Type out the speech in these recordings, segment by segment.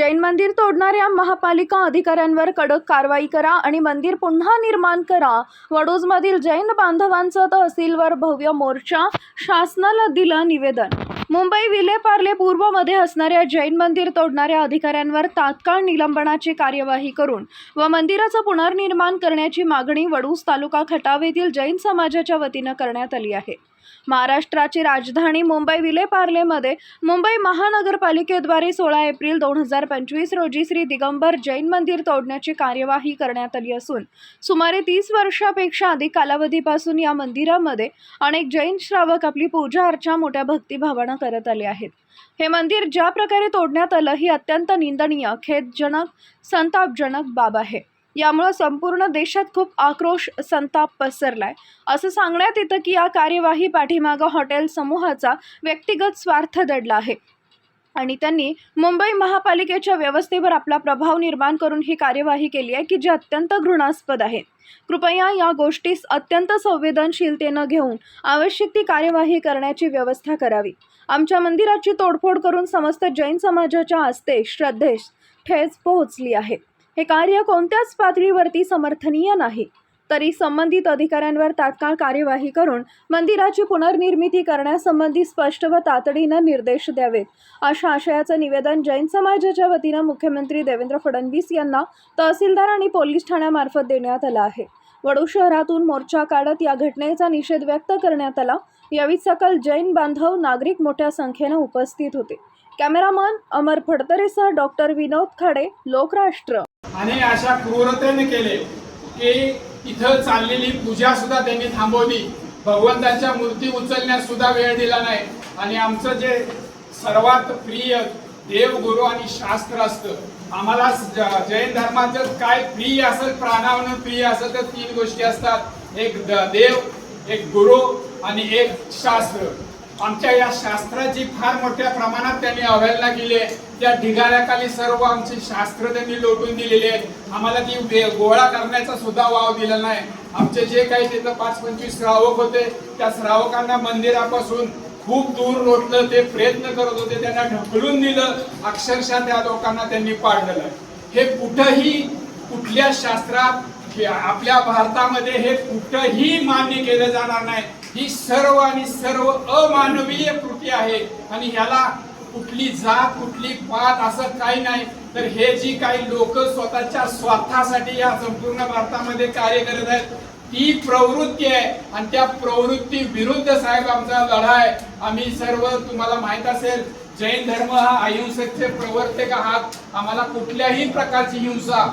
जैन मंदिर तोडणाऱ्या महापालिका अधिकाऱ्यांवर कडक कारवाई करा आणि मंदिर पुन्हा निर्माण करा. वडोजमधील जैन बांधवांचा तहसीलवर भव्य मोर्चा. शासनाला दिलं निवेदन. मुंबई विलेपार्ले पूर्वमध्ये असणाऱ्या जैन मंदिर तोडणाऱ्या अधिकाऱ्यांवर तात्काळ निलंबनाची कार्यवाही करून व मंदिराचं पुनर्निर्माण करण्याची मागणी वडूस तालुका खटावेतील येथील जैन समाजाच्या वतीनं करण्यात आली आहे. महाराष्ट्राची राजधानी मुंबई विलेपार्लेमध्ये मुंबई महानगरपालिकेद्वारे सोळा एप्रिल दोन हजार पंचवीस रोजी श्री दिगंबर जैन मंदिर तोडण्याची कार्यवाही करण्यात आली असून सुमारे तीस वर्षापेक्षा अधिक कालावधीपासून या मंदिरामध्ये अनेक जैन श्रावक आपली पूजा अर्चा मोठ्या भक्तिभावानं करत आले आहेत. हे मंदिर ज्या प्रकारे तोडण्यात आलं ही अत्यंत निंदनीय खेदजनक संतापजनक बाब आहे. यामुळं संपूर्ण देशात खूप आक्रोश संताप पसरलाय. असं सांगण्यात येतं की या कार्यवाही पाठीमागं हॉटेल समूहाचा व्यक्तिगत स्वार्थ दडला आहे. आणि त्यांनी मुंबई महापालिकेच्या व्यवस्थेवर आपला प्रभाव निर्माण करून ही कार्यवाही केली आहे की जी अत्यंत घृणास्पद आहे. कृपया या गोष्टीस अत्यंत संवेदनशीलतेनं घेऊन आवश्यक ती कार्यवाही करण्याची व्यवस्था करावी. आमच्या मंदिराची तोडफोड करून समस्त जैन समाजाच्या आस्ते श्रद्धेस ठेच पोहोचली आहे. हे कार्य कोणत्याच पातळीवरती समर्थनीय नाही. तरी संबंधित अधिकाऱ्यांवर तात्काळ कार्यवाही करून मंदिराची पुनर्निर्मिती करण्यासंबंधी स्पष्ट व तातडीनं निर्देश द्यावेत. अशा आशयाचं निवेदन जैन समाजाच्या वतीनं मुख्यमंत्री देवेंद्र फडणवीस यांना तहसीलदार आणि पोलीस ठाण्यामार्फत देण्यात आलं आहे. वडू शहरातून मोर्चा काढत या घटनेचा निषेध व्यक्त करण्यात आला. यावेळी सकल जैन बांधव नागरिक मोठ्या संख्येनं उपस्थित होते. कॅमेरामन अमर फडतरेसह डॉक्टर विनोद खाडे लोकराष्ट्र. आणि अशा क्रूरतेने केले की इथं चाललेली पूजा सुद्धा त्यांनी थांबवली. भगवंताच्या मूर्ती उचलण्यास सुद्धा वेळ दिला नाही. आणि आमचं जे सर्वात प्रिय देवगुरु आणि शास्त्र असतं आम्हाला ज- जैन धर्माचं काय प्रिय असेल प्राणावनं प्रिय असेल तर तीन गोष्टी असतात. एक द- देव एक गुरु आणि एक शास्त्र. आमच्या या शास्त्राची फार मोठ्या प्रमाणात त्यांनी अवहेलना केली आहे. त्या ढिगाऱ्याखाली सर्व आमची शास्त्र त्यांनी लोटून दिलेली आहेत. आम्हाला ती गोळा करण्याचा सुद्धा वाव दिला नाही. आमचे जे काही तिथं पाच पंचवीस श्रावक होते त्या श्रावकांना मंदिरापासून खूप दूर लोटलं ते प्रयत्न करत होते त्यांना ढकलून दिलं. अक्षरशः त्या लोकांना त्यांनी पाडलेलं हे कुठंही कुठल्या शास्त्रात आपल्या भारतामध्ये हे कुठंही मान्य केलं जाणार नाही. ही सर्व आणि सर्व अमानवीय कृती आहे. आणि ह्याला कुठली जात कुठली पात असं काही नाही. तर हे जी काही लोक स्वतःच्या स्वार्थासाठी या संपूर्ण भारतामध्ये कार्य करत आहेत ती प्रवृत्ती आहे. आणि त्या प्रवृत्ती विरुद्ध साहेब आमचा लढा आहे. आम्ही सर्व तुम्हाला माहीत असेल जैन धर्म हा अहिंसेचे प्रवर्तक आहात. आम्हाला कुठल्याही प्रकारची हिंसा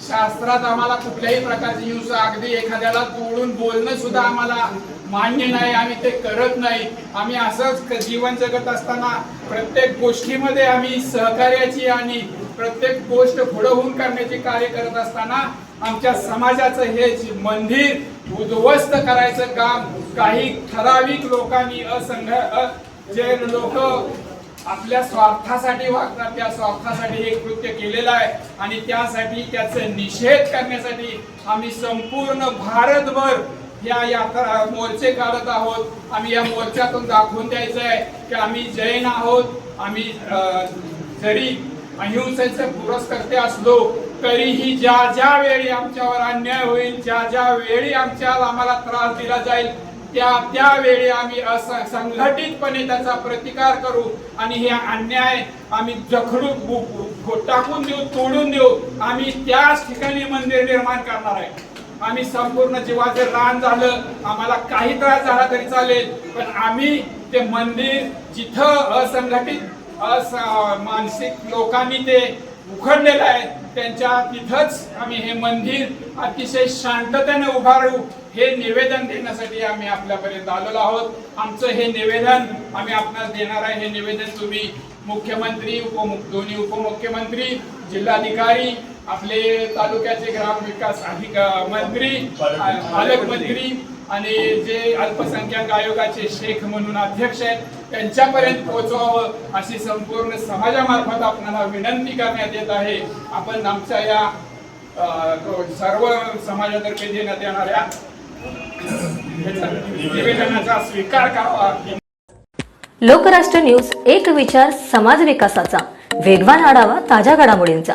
शास्त्रात आम्हाला कुठल्याही प्रकारची हिंसा अगदी एखाद्याला तोडून बोलणं सुद्धा आम्हाला मान्य नाही आम्ही ते करत नाही. आम्ही असंच जीवन जगत असताना प्रत्येक गोष्टीमध्ये आम्ही सहकार्याची आणि प्रत्येक गोष्ट पुढं होऊन करण्याचे कार्य करत असताना आमच्या समाजाचं हे मंदिर उद्ध्वस्त करायचं काम काही ठराविक लोकांनी असंघ जे लोक आपल्या स्वार्थासाठी वागतात त्या स्वार्थासाठी हे कृत्य केलेलं आहे आणि त्यासाठी त्याचा निषेध करण्यासाठी आम्ही संपूर्ण भारतभर या यात्रा मोर्चे काढत आहोत. आम्ही या मोर्चातून दाखवून द्यायचं आहे की आम्ही जैन आहोत. आम्ही जरी अहिंसेचे पुरस्कर्ते असलो तरीही ज्या ज्या वेळी आमच्यावर अन्याय होईल ज्या ज्या वेळी आमच्या आम्हाला त्रास दिला जाईल त्या त्यावेळी आम्ही असं संघटितपणे त्याचा प्रतिकार करू आणि हे अन्याय आम्ही जखडू टाकून देऊ तोडून देऊ. आम्ही त्याच ठिकाणी मंदिर निर्माण करणार आहे. आम्ही संपूर्ण जीवाचे रान झालं आम्हाला काही त्रास झाला तरी चालेल. पण आम्ही ते मंदिर जिथं असंघटित अस मानसिक लोकांनी ते उखडलेलं आहे त्यांच्या तिथंच आम्ही हे मंदिर अतिशय शांततेने उभारू हे निवेदन देण्यासाठी आम्ही आपल्यापर्यंत आलेलो आहोत. आमचं हे निवेदन आम्ही आपणास देणार आहे. हे निवेदन तुम्ही मुख्यमंत्री उपमुख दोन्ही उपमुख्यमंत्री जिल्हाधिकारी आपले तालुक्याचे ग्रामविकास अधिक मंत्री पालकमंत्री आणि जे अल्पसंख्याक आयोगाचे शेख म्हणून अध्यक्ष आहेत त्यांच्यापर्यंत पोहोचवावं अशी संपूर्ण समाजामार्फत आपल्याला विनंती करण्यात येत आहे. आपण आमच्या या सर्व समाजातर्फे देण्यात येणाऱ्या निवेदनाचा स्वीकार करावा. लोकराष्ट्र न्यूज एक विचार समाज विकासाचा. वेगवान आढावा ताज्या घडामोडींचा.